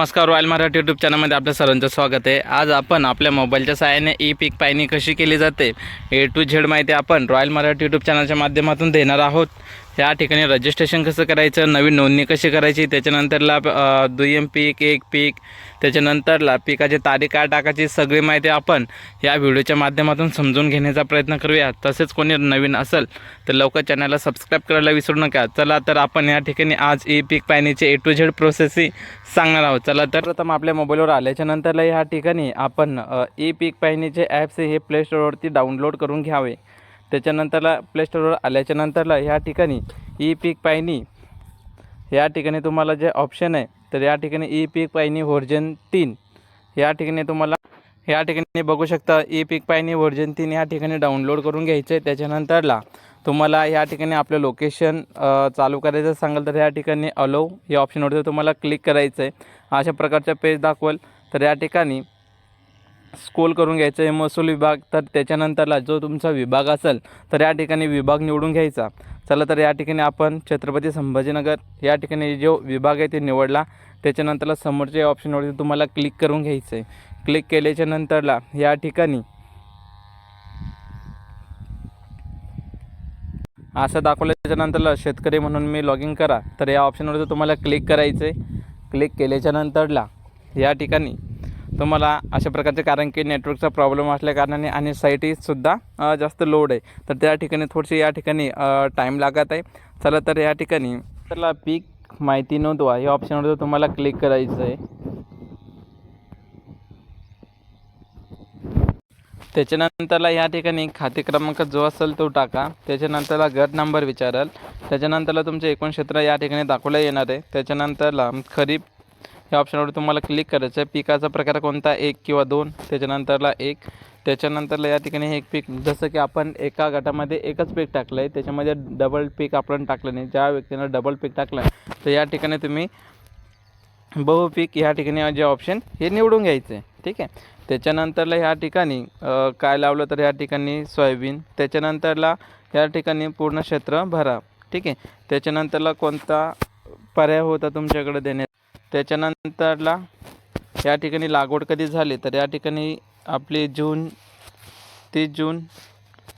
नमस्कार royal Marathi YouTube चॅनलमध्ये आपल्या सर्वांचं स्वागत आहे. आज आपण आपल्या मोबाईलच्या सहाय्याने ई पीक पाहणी कशी केली जाते ए टू झेड माहिती आपण रॉयल मराठी यूट्यूब चॅनलच्या माध्यमातून देणार आहोत. या ठिकाणी रजिस्ट्रेशन कसं करायचं नवीन नोंदणी कशी करायची त्याच्यानंतरला दुय्यम पीक एक पीक त्याच्यानंतरला पिकाची तारीख काय टाकायची सगळी माहिती आपण या व्हिडिओच्या माध्यमातून समजून घेण्याचा प्रयत्न करूया. तसेच कोणी नवीन असेल तर लवकर चॅनलला सबस्क्राईब करायला विसरू नका. चला तर आपण या ठिकाणी आज ई पीक पाहण्याची ए टू झेड प्रोसेसही सांगणार आहोत. चला तर प्रथम आपल्या मोबाईलवर आल्याच्या नंतरला ठिकाणी आपण ई पीक पाहणीचे ॲप्स हे प्ले स्टोअरवरती डाउनलोड करून घ्यावे. त्याच्यानंतरला प्ले स्टोरवर आल्याच्या नंतरला ह्या ठिकाणी ई पीक पायनी या ठिकाणी तुम्हाला जे ऑप्शन आहे तर या ठिकाणी ई पीक पायनी व्हर्जन तीन. या ठिकाणी तुम्हाला या ठिकाणी बघू शकता ई पीक पायनी व्हर्जन तीन या ठिकाणी डाउनलोड करून घ्यायचं आहे त्याच्यानंतरला तुम्हाला या ठिकाणी आपलं लोकेशन चालू करायचं सांगाल तर या ठिकाणी अलो या ऑप्शनवरती तुम्हाला क्लिक करायचं आहे अशा प्रकारचं पेज दाखवेल. तर या ठिकाणी स्कोल करून घ्यायचं आहे महसूल विभाग तर त्याच्यानंतरला जो तुमचा विभाग असेल तर या ठिकाणी विभाग निवडून घ्यायचा. चला तर या ठिकाणी आपण छत्रपती संभाजीनगर या ठिकाणी जो विभाग आहे ते निवडला. त्याच्यानंतरला समोरच्या ऑप्शनवरती तुम्हाला क्लिक करून घ्यायचं आहे. क्लिक केल्याच्या नंतरला या ठिकाणी असं दाखवल्याच्यानंतरला शेतकरी म्हणून मी लॉग इन करा. तर या ऑप्शनवरती तुम्हाला क्लिक करायचं आहे. क्लिक केल्याच्या नंतरला या ठिकाणी तुम्हाला अशा प्रकारचे कारण की नेटवर्कचा प्रॉब्लेम असल्याकारणाने आणि साईटहीसुद्धा जास्त लोड आहे. तर त्या ठिकाणी थोडीशी या ठिकाणी टाईम लागत आहे. चला तर या ठिकाणी. त्याला पीक माहिती नोंदवा. या ऑप्शनवर तुम्हाला क्लिक करायचं आहे त्याच्यानंतरला या ठिकाणी खाते क्रमांक जो असेल तो टाका. त्याच्यानंतरला गट नंबर विचाराल. त्याच्यानंतरला तुमचे एकूण क्षेत्र या ठिकाणी दाखवलं येणार आहे. त्याच्यानंतरला खरीप या ऑप्शनवर तुम्हाला क्लिक करायचं आहे. पिकाचा प्रकार कोणता? एक किंवा दोन. त्याच्यानंतरला एक. त्याच्यानंतरला या ठिकाणी हे एक पीक जसं की आपण एका गटामध्ये एकच पीक टाकलं आहे त्याच्यामध्ये डबल पीक आपण टाकलं नाही. ज्या व्यक्तीनं डबल पीक टाकलं तर या ठिकाणी तुम्ही बहुपीक ह्या ठिकाणी जे ऑप्शन हे निवडून घ्यायचं आहे ठीक आहे? त्याच्यानंतरला ह्या ठिकाणी काय लावलं तर ह्या ठिकाणी सोयाबीन. त्याच्यानंतरला या ठिकाणी पूर्ण क्षेत्र भरा. ठीक आहे? त्याच्यानंतरला कोणता पर्याय होता तुमच्याकडे देण्यात त्याच्यानंतरला या ठिकाणी लागवड कधी झाली तर या ठिकाणी आपली जून तीस जून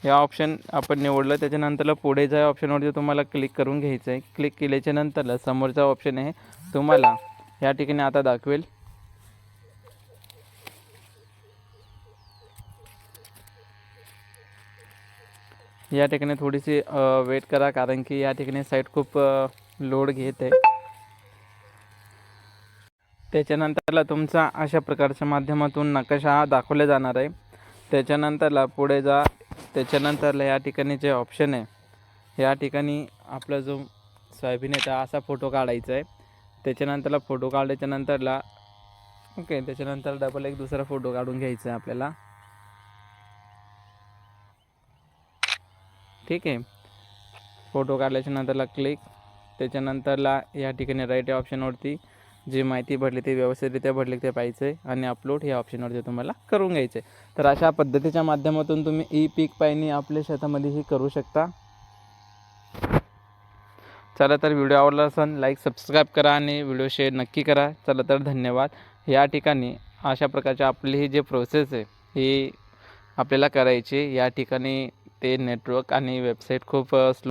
या ऑप्शन आपण निवडलं. त्याच्यानंतरला पुढे जा ऑप्शनवरती तुम्हाला क्लिक करून घ्यायचं आहे. क्लिक केल्याच्या नंतरला समोरचा ऑप्शन आहे. तुम्हाला या ठिकाणी आता दाखवेल. या ठिकाणी थोडीशी वेट करा कारण की या ठिकाणी साईट खूप लोड घेत आहे. त्याच्यानंतरला तुमचा अशा प्रकारच्या माध्यमातून नकाशा हा दाखवला जाणार आहे. त्याच्यानंतरला पुढे जा. त्याच्यानंतरला या ठिकाणी जे ऑप्शन आहे या ठिकाणी आपला जो सोयाबीन आहे त्या असा फोटो काढायचा आहे. त्याच्यानंतरला फोटो काढल्याच्या नंतरला ओके त्याच्यानंतर डबल एक दुसरा फोटो काढून घ्यायचा आहे आपल्याला. ठीक आहे. फोटो काढल्याच्या नंतरला क्लिक त्याच्यानंतरला या ठिकाणी राईट या ऑप्शनवरती जी माहिती भरली ती व्यवस्थितरित्या भरली ते पाहिजे आणि अपलोड ह्या ऑप्शनवरती तुम्हाला करून घ्यायचे. तर अशा पद्धतीच्या माध्यमातून तुम्ही ई पीक पाहिणी आपल्या शेतामध्येही करू शकता. चला तर व्हिडिओ आवडला असेल लाईक सबस्क्राईब करा आणि व्हिडिओ शेअर नक्की करा. चला तर धन्यवाद. या ठिकाणी अशा प्रकारची आपली ही जी प्रोसेस आहे ही आपल्याला करायची या ठिकाणी ते नेटवर्क आणि वेबसाईट खूप स्लो